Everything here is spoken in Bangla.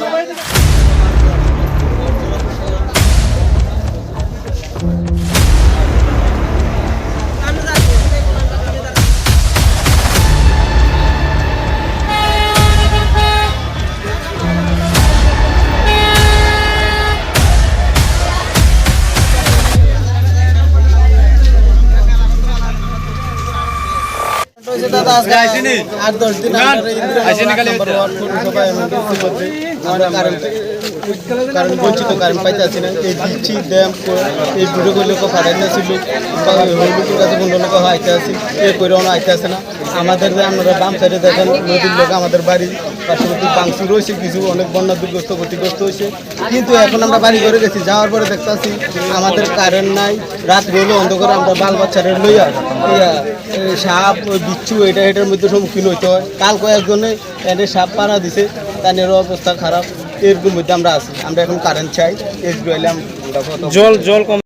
সবাই গানটা দাদা আজকে আট দশ দিন ইন্দিরা নাম্বার ওয়ান আমরা গেছি বলতে আমরা কারেন্ট বঞ্চিত পাইতেছি না। এই দিচ্ছি ড্যাম এই ভিডিও লোক ফাটাইতেছিল হলুদের কাছে বন্ধু লোক হাইতে আছি এ করে অন্য আসে না। আমাদের যে আপনারা বাম সাইডে দেখেন নদীর লোক আমাদের বাড়ির পার্শ্ববর্তী বাংশু রয়েছে কিছু অনেক বন্যা দুর্গ্রস্ত ক্ষতিগ্রস্ত হয়েছে। কিন্তু এখন আমরা বাড়ি করে গেছি যাওয়ার পরে দেখতেছি আমাদের কারেন্ট নাই। রাত হলে অন্ধকারে আমরা বাল বাচ্চারে লইয়া ইয়া, সাপ বিচ্ছু এটা এটার মধ্যে সম্মুখীন হইতে হয়। কাল কয়েকজনে এনে সাপ পাড়া দিছে। তাদের অবস্থা খারাপ। এরকম মধ্যে আমরা আছি। আমরা এখন কারেন্ট চাই আমরা জল জল কম